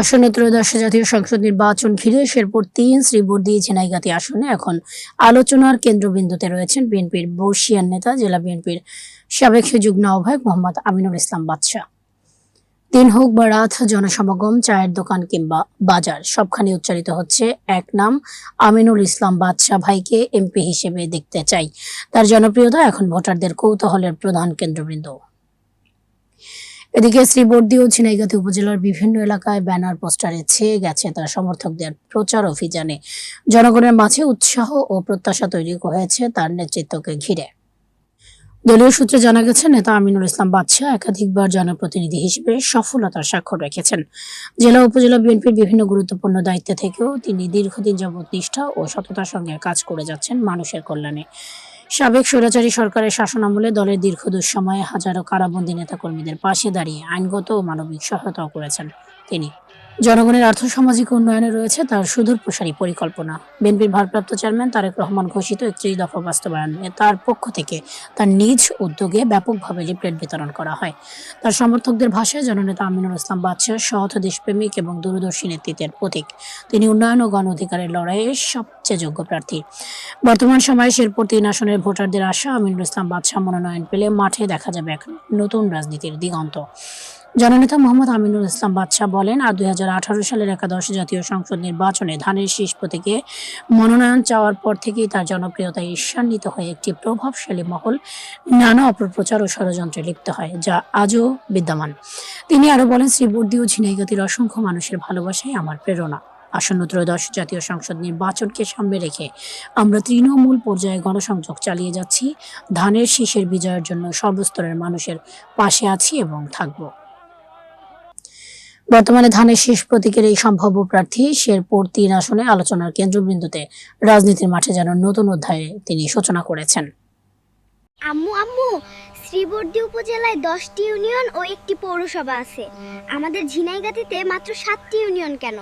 আসন্ন ত্রয়োদশ জাতীয় সংসদ নির্বাচন ঘিরে শেরপুর তিন শ্রীবর্দী ঝিনাইগাতি আসনে এখন আলোচনার কেন্দ্রবিন্দুতে রয়েছেন বিএনপির বর্ষিয়ান নেতা, জেলা বিএনপির সাবেক যুগ্ম আহ্বায়ক মোহাম্মদ আমিনুল ইসলাম বাদশাহ। দিন হোক বা রাত, জনসমাগম, চায়ের দোকান কিংবা বাজার সবখানে উচ্চারিত হচ্ছে এক নাম, আমিনুল ইসলাম বাদশাহ ভাইকে এমপি হিসেবে দেখতে চাই। তার জনপ্রিয়তা এখন ভোটারদের কৌতূহলের প্রধান কেন্দ্রবিন্দু। এদিকে শ্রীবর্দী ও ঝিনাইগাতি উপজেলার বিভিন্ন এলাকায় ব্যানার, পোস্টারে ছেয়ে গেছে তার সমর্থকদের প্রচার অভিযানে। জনগণের মাঝে উৎসাহ ও প্রত্যাশা তৈরি হয়েছে তার নেতৃত্বকে ঘিরে। দলীয় সূত্রে জানা গেছে, নেতা আমিনুল ইসলাম বাদশাহ একাধিকবার জনপ্রতিনিধি হিসেবে সফলতার স্বাক্ষর রেখেছেন। জেলা, উপজেলা বিএনপির বিভিন্ন গুরুত্বপূর্ণ দায়িত্বে থেকেও তিনি দীর্ঘদিন যাবৎ নিষ্ঠা ও সততার সঙ্গে কাজ করে যাচ্ছেন মানুষের কল্যাণে। সাবেক স্বৈরাচারী সরকারের শাসনামলে দলের দীর্ঘ দুঃসময়ে হাজারো কারাবন্দী নেতাকর্মীদের পাশে দাঁড়িয়ে আইনগত ও মানবিক সহায়তাও করেছেন তিনি। জনগণের আর্থসামাজিক উন্নয়নে রয়েছে তার সুদূর প্রসারী পরিকল্পনা। বিএনপির ভারপ্রাপ্ত চেয়ারম্যান তারেক রহমান ঘোষিত একত্রিশ দফা বাস্তবায়নে তার পক্ষ থেকে তার নিজ উদ্যোগে ব্যাপকভাবে লিফলেট বিতরণ করা হয়। তার সমর্থকদের ভাষায় জননেতা আমিনুল ইসলাম বাদশাহ, সৎ দেশপ্রেমিক এবং দূরদর্শী নেতৃত্বের প্রতীক। তিনি উন্নয়ন ও গণ অধিকারের লড়াইয়ে সবচেয়ে যোগ্য প্রার্থী। বর্তমান সময়ে শেরপুর তিন আসনের ভোটারদের আশা আমিনুল ইসলাম বাদশাহ মনোনয়ন পেলে মাঠে দেখা যাবে এক নতুন রাজনীতির দিগন্ত। জননেতা মোহাম্মদ আমিনুল ইসলাম বাদশাহ বলেন, আর দুই সালের একাদশ জাতীয় সংসদ নির্বাচনে ধানের শীষ প্রতীকে মনোনয়ন চাওয়ার পর থেকেই তার জনপ্রিয়তায় ঈর্ষান্বিত হয়ে একটি প্রভাবশালী মহল, নানা অপপ্রচার ও ষড়যন্ত্রে লিপ্ত হয়, যা আজও বিদ্যমান। তিনি আরও বলেন শ্রীবর্দী ও ঝিনাইগতির অসংখ্য মানুষের ভালোবাসাই আমার প্রেরণা। আসন্ন ত্রয়োদশ জাতীয় সংসদ নির্বাচনকে সামনে রেখে আমরা তৃণমূল পর্যায়ে গণসংযোগ চালিয়ে যাচ্ছি। ধানের শীষের বিজয়ের জন্য সর্বস্তরের মানুষের পাশে আছি এবং থাকব। বর্তমানে ধানের শীষ প্রতীকের এই সম্ভাব্য প্রার্থী শেরপুর তিন আসনে আলোচনার কেন্দ্রবিন্দুতে রাজনীতির মাঠে যেন নতুন অধ্যায়ে তিনি সূচনা করেছেন। আম্মু আম্মু, শ্রীবর্দী উপজেলায় দশটি ইউনিয়ন ও একটি পৌরসভা আছে। আমাদের ঝিনাইগাতিতে মাত্র সাতটি ইউনিয়ন কেন?